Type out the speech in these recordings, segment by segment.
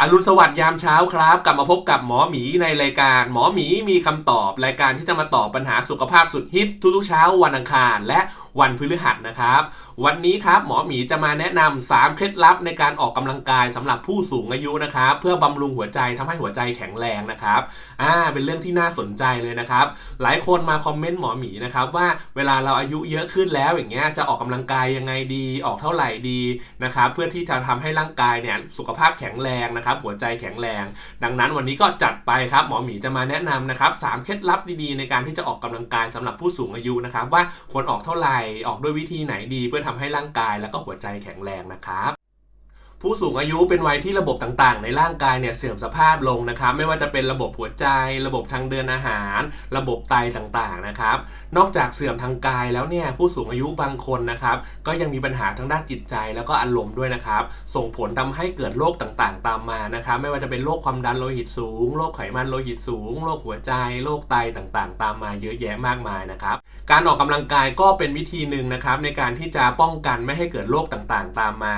อรุณสวัสดิ์ยามเช้าครับ กลับมาพบกับหมอหมีในรายการ หมอหมีมีคำตอบ รายการที่จะมาตอบปัญหาสุขภาพสุดฮิตทุกๆเช้าวันอังคาร และวันพฤหัสนะครับ วันนี้ครับหมอหมีจะมาแนะนำ3เคล็ดลับในการออกกำลังกายสำหรับผู้สูงอายุนะครับ เพื่อบำรุงหัวใจทำให้หัวใจแข็งแรงนะครับอ่าเป็นเรื่องที่น่าสนใจเลยนะครับ หลายคนมาคอมเมนต์หมอหมีนะครับว่าเวลาเราอายุเยอะขึ้นแล้วอย่างเงี้ยจะออกกำลังกายยังไงดีออกเท่าไหร่ดีนะครับเพื่อที่จะทำให้ร่างกายเนี่ยสุขภาพแข็งแรงนะครับหัวใจแข็งแรง ดังนั้นวันนี้ก็จัดไปครับหมอหมีจะมาแนะนำนะครับสามเคล็ดลับดีๆ ในการที่จะออกกำลังกายสำหรับผู้สูงอายุนะครับว่าควรออกเท่าไหร่ออกด้วยวิธีไหนดี เพื่อทำให้ร่างกายแล้วก็หัวใจแข็งแรงนะครับ ผู้สูงอายุเป็นวัยที่ระบบต่างๆ ในร่างกายเนี่ยเสื่อมสภาพลงนะครับ ไม่ว่าจะเป็นระบบหัวใจ ระบบทางเดินอาหาร ระบบไตต่างๆนะครับ นอกจากเสื่อมทางกายแล้วเนี่ยผู้สูงอายุบางคนนะครับ ก็ยังมีปัญหาทางด้านจิตใจแล้วก็อารมณ์ด้วยนะครับ ส่งผลทำให้เกิดโรคต่างๆ ตามมานะครับ ไม่ว่าจะเป็นโรคความดันโลหิตสูงโรคไขมันโลหิตสูงโรคหัวใจโรคไตต่างๆ ตามมาเยอะแยะมากมายนะครับ การออกกำลังกายก็เป็นวิธีหนึ่งนะครับในการที่จะป้องกันไม่ให้เกิดโรคต่างๆ ตามมา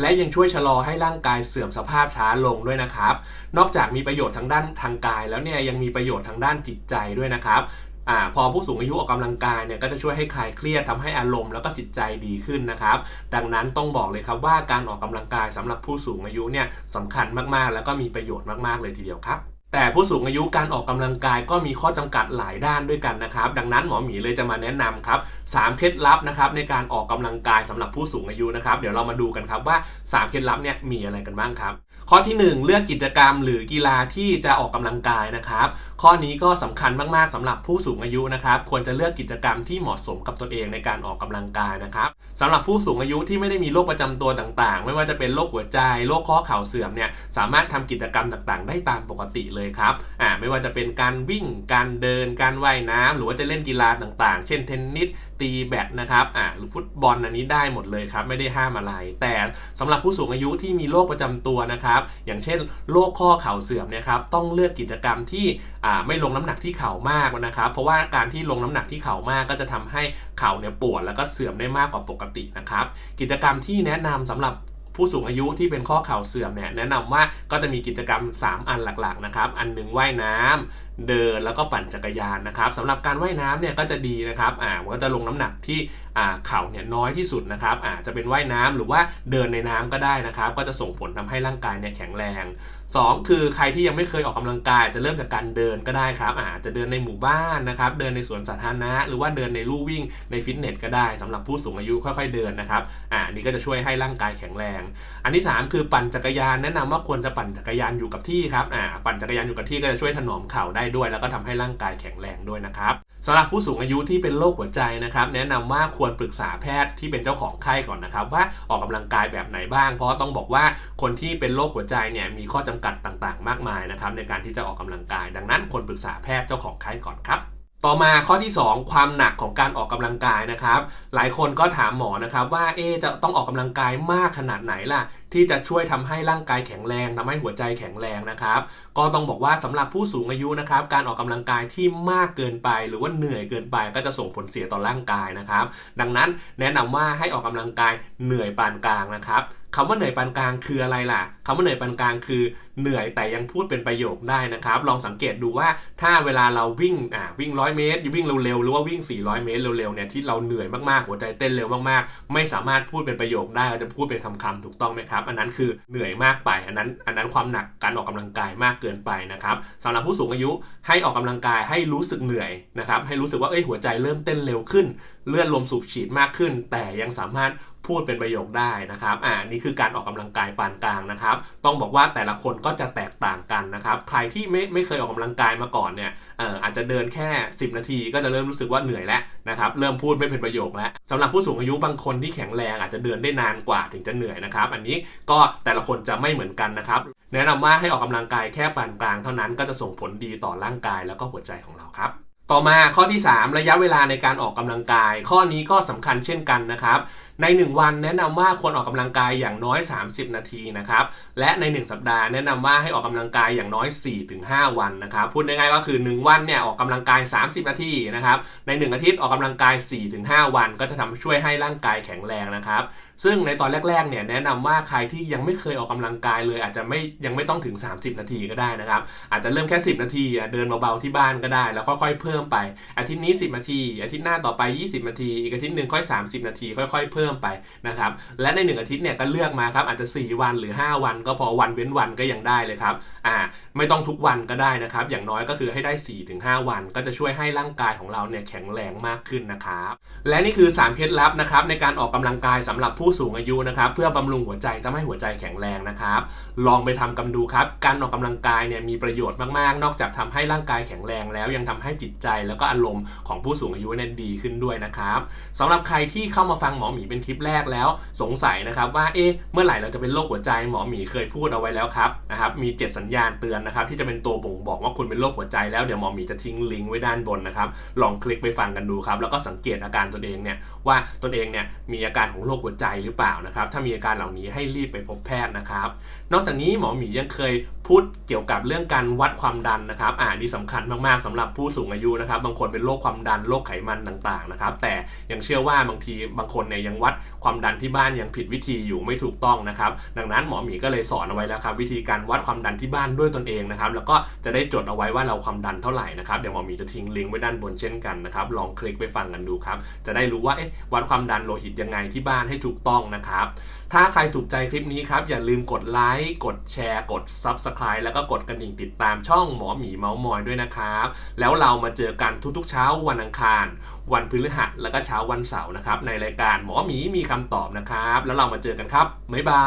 และยังช่วยชะลอให้ร่างกายเสื่อมสภาพช้าลงด้วยนะครับ นอกจากมีประโยชน์ทางด้านทางกายแล้วเนี่ยยังมีประโยชน์ทางด้านจิตใจด้วยนะครับอพอผู้สูงอายุออกกำลังกายเนี่ยก็จะช่วยให้คลายเครียดทำให้อารมณ์แล้วก็จิตใจดีขึ้นนะครับ ดังนั้นต้องบอกเลยครับว่าการออกกำลังกายสำหรับผู้สูงอายุเนี่ยสำคัญมากๆ แล้วก็มีประโยชน์มากๆเลยทีเดียวครับ แต่ผู้สูงอายุการออกกำลังกายก็มีข้อจำกัดหลายด้านด้วยกันนะครับ ดังนั้นหมอหมีเลยจะมาแนะนำครับ3เคล็ดลับนะครับในการออกกำลังกายสำหรับผู้สูงอายุนะครับ เดี๋ยวเรามาดูกันครับว่า 3 เคล็ดลับเนี่ยมีอะไรกันบ้างครับ ข้อที่ 1 เลือกกิจกรรมหรือกีฬาที่จะออกกำลังกายนะครับ ข้อนี้ก็สำคัญมากๆสำหรับผู้สูงอายุนะครับ ควรจะเลือกกิจกรรมที่เหมาะสมกับตัวเองในการออกกำลังกายนะครับสำหรับผู้สูงอายุที่ไม่ได้มีโรคประจำตัวต่าง ๆ ไม่ว่าจะเป็นโรคหัวใจโรคข้อเข่าเสื่อมเนี่ยสามารถทำกิจกรรมต่างๆ ได้ตามปกติเลยเลยครับอ่าไม่ว่าจะเป็นการวิ่งการเดินการว่ายน้ำหรือว่าจะเล่นกีฬาต่างๆ เช่นเทนนิสตีแบดนะครับอ่าหรือฟุตบอลอันนี้ได้หมดเลยครับไม่ได้ห้ามอะไร แต่สำหรับผู้สูงอายุที่มีโรคประจำตัวนะครับอย่างเช่นโรคข้อเข่าเสื่อมเนี่ยครับต้องเลือกกิจกรรมที่อ่าไม่ลงน้ำหนักที่เข่ามากนะครับ เพราะว่าการที่ลงน้ำหนักที่เข่ามากก็จะทำให้เข่าเนี่ยปวดแล้วก็เสื่อมได้มากกว่าปกตินะครับกิจกรรมที่แนะนำสำหรับ ผู้สูงอายุที่เป็นข้อเข่าเสื่อมเนี่ยแนะนำว่าก็จะมีกิจกรรม 3 อันหลักๆนะครับอันหนึ่งว่ายน้ำเดินแล้วก็ปั่นจักรยานนะครับสำหรับการว่ายน้ำเนี่ยก็จะดีนะครับอ่าก็จะลงน้ำหนักที่อ่าเข่าเนี่ยน้อยที่สุดนะครับอ่าจะเป็นว่ายน้ำหรือว่าเดินในน้ำก็ได้นะครับ ก็จะส่งผลทำให้ร่างกายเนี่ยแข็งแรง 2 คือใครที่ยังไม่เคยออกกำลังกาย จะเริ่มจากการเดินก็ได้ครับอาจจะเดินในหมู่บ้านนะครับเดินในสวนสาธารณะหรือว่าเดินในลู่วิ่งในฟิตเนสก็ได้สำหรับผู้สูงอายุค่อยๆเดินนะครับอ่านนี้ก็จะช่วยให้ร่างกายแข็งแรงอันที่ 3 คือปั่นจักรยานแนะนำว่าควรจะปั่นจักรยานอยู่กับที่ครับอ่าปั่นจักรยานอยู่กับที่ก็จะช่วยถนอมเข่าได้ด้วย แล้วก็ทำให้ร่างกายแข็งแรงด้วยนะครับสำหรับผู้สูงอายุที่เป็นโรคหัวใจนะครับ แนะนำว่าควรปรึกษาแพทย์ที่เป็นเจ้าของไข้ก่อนนะครับ ว่าออกกำลังกายแบบไหนบ้าง เพราะต้องบอกว่าคนที่เป็นโรคหัวใจเนี่ยมีข้อจำกัดต่างๆ มากมายนะครับในการที่จะออกกำลังกาย ดังนั้นควรปรึกษาแพทย์เจ้าของไข้ก่อนครับ ต่อมาข้อที่ 2 ความหนักของการออกกำลังกายนะครับ หลายคนก็ถามหมอนะครับว่าเอ๊จะต้องออกกำลังกายมากขนาดไหนล่ะ ที่จะช่วยทำให้ร่างกายแข็งแรงทำให้หัวใจแข็งแรงนะครับ ก็ต้องบอกว่าสำหรับผู้สูงอายุนะครับ การออกกำลังกายที่มากเกินไป หรือว่าเหนื่อยเกินไปก็จะส่งผลเสียต่อร่างกายนะครับ ดังนั้นแนะนำว่าให้ออกกำลังกายเหนื่อยปานกลางนะครับคำว่าเหนื่อยปานกลางคืออะไรล่ะคำว่าเหนื่อยปานกลางคือเหนื่อยแต่ยังพูดเป็นประโยคได้นะครับ ลองสังเกตดูว่าถ้าเวลาเราวิ่งอ่าวิ่งร้อยเมตรวิ่งเร็วๆหรือว่าวิ่ง 400 เมตรเร็วๆเนี่ยที่เราเหนื่อยมากๆหัวใจเต้นเร็วมากๆ ไม่สามารถพูดเป็นประโยคได้เราจะพูดเป็นคำๆถูกต้องไหมครับอันนั้นคือเหนื่อยมากไปอันนั้นอันนั้นความหนักการออกกำลังกายมากเกินไปนะครับสำหรับผู้สูงอายุให้ออกกำลังกายให้รู้สึกเหนื่อยนะครับให้รู้สึกว่าเอ้ยหัวใจเริ่มเต้นเร็วขึ้น เลือดลมสูบฉีดมากขึ้น แต่ยังสามารถพูดเป็นประโยคได้นะครับ อ่า นี่คือการออกกำลังกายปานกลางนะครับ ต้องบอกว่าแต่ละคนก็จะแตกต่างกันนะครับ ใครที่ไม่ไม่เคยออกกำลังกายมาก่อนเนี่ย เอ่อ อาจจะเดินแค่ 10 นาทีก็จะเริ่มรู้สึกว่าเหนื่อยแล้วนะครับ เริ่มพูดไม่เป็นประโยคแล้วสำหรับผู้สูงอายุบางคนที่แข็งแรงอาจจะเดินได้นานกว่าถึงจะเหนื่อยนะครับ อันนี้ก็แต่ละคนจะไม่เหมือนกันนะครับ แนะนำว่าให้ออกกำลังกายแค่ปานกลางเท่านั้นก็จะส่งผลดีต่อร่างกายแล้วก็หัวใจของเราครับ ต่อมาข้อที่ 3 ระยะเวลาในการออกกำลังกาย ข้อนี้ก็สำคัญเช่นกันนะครับ ใน 1 วันแนะนำว่าควรออกกำลังกายอย่างน้อย 30 นาทีนะครับ และใน 1 สัปดาห์แนะนำว่าให้ออกกำลังกายอย่างน้อย 4-5 วันนะครับ พูดง่ายๆก็คือ 1 วันเนี่ยออกกำลังกาย 30 นาทีนะครับ ใน 1 อาทิตย์ออกกำลังกาย 4-5 วัน ก็จะทำช่วยให้ร่างกายแข็งแรงนะครับซึ่งในตอนแรกๆ เนี่ยแนะนำว่าใครที่ยังไม่เคยออกกำลังกายเลย อาจจะไม่ยังไม่ต้องถึง 30 นาทีก็ได้นะครับ อาจจะเริ่มแค่ 10 นาทีเดินเบาๆที่บ้านก็ได้ แล้วค่อยๆเพิ่มไปอาทิตย์นี้ 10 นาที อาทิตย์หน้าต่อไป 20 นาที อีกอาทิตย์หนึ่งค่อย 30 นาที ค่อยๆเพิ่มไปนะครับและใน 1 อาทิตย์เนี่ยก็เลือกมาครับอาจจะ 4 วันหรือ 5 วัน ก็พอวันเว้นวันก็ยังได้เลยครับอ่าไม่ต้องทุกวันก็ได้นะครับ อย่างน้อยก็คือให้ได้ 4-5 วัน ก็จะช่วยให้ร่างกายของเราเนี่ยแข็งแรงมากขึ้นนะครับและนี่คือ 3 เคล็ดลับนะครับในการออกกำลังกายสำหรับผู้สูงอายุนะครับเพื่อบำรุงหัวใจทำให้หัวใจแข็งแรงนะครับลองไปทำกันดูครับการออกกำลังกายเนี่ยมีประโยชน์มากๆ นอกจากทำให้ร่างกายแข็งแรงแล้วยังทำให้จิตใจแล้วก็อารมณ์ของผู้สูงอายุเนี่ยดีขึ้นด้วยนะครับสำหรับใครที่เข้ามาฟังหมอหมีเป็นคลิปแรกแล้วสงสัยนะครับว่าเอ๊ะเมื่อไหร่เราจะเป็นโรคหัวใจหมอหมีเคยพูดเอาไว้แล้วครับนะครับมี 7 สัญญาณเตือนนะครับที่จะเป็นตัวบ่งบอกว่าคุณเป็นโรคหัวใจแล้วเดี๋ยวหมอหมีจะทิ้งลิงก์ไว้ด้านบนนะครับลองคลิกไปฟังกันดูครับแล้วก็สังเกตอาการตนเองเนี่ยว่าตนเองเนี่ยมีอาการของโรคหัวใจหรือเปล่านะครับถ้ามีอาการเหล่านี้ให้รีบไปพบแพทย์นะครับ นอกจากนี้หมอหมียังเคยพูดเกี่ยวกับเรื่องการวัดความดันนะครับอ่านี่สำคัญมากๆสำหรับผู้สูงอายุนะครับบางคนเป็นโรคความดันโรคไขมันต่างๆนะครับแต่ยังเชื่อว่าบางทีบางคนเนี่ยยังวัดความดันที่บ้านยังผิดวิธีอยู่ไม่ถูกต้องนะครับดังนั้นหมอหมีก็เลยสอนเอาไว้แล้วครับวิธีการวัดความดันที่บ้านด้วยตนเองนะครับแล้วก็จะได้จดเอาไว้ว่าเราความดันเท่าไหร่นะครับเดี๋ยวหมอหมีจะทิ้งลิงก์ไว้ด้านบนเช่นกันนะครับลองคลิกไปฟังกันดูครับจะได้รู้ว่าเอ๊ะวัดความดันโลหิตยังไงที่บ้านให้ถูกต้องนะครับถ้าใครถูกใจคลิปนี้ครับอย่าลืมกดไลค์กดแชร์กด Subscribe แล้วก็กดกระดิ่งติดตามช่องหมอหมีเมาส์มอยด้วยนะครับแล้วเรามาเจอกันทุกๆเช้าวันอังคาร วันพฤหัสแล้วก็เช้าวันเสาร์นะครับในรายการหมอหมีมีคำตอบนะครับ แล้วเรามาเจอกันครับ บ๊ายบา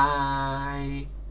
ย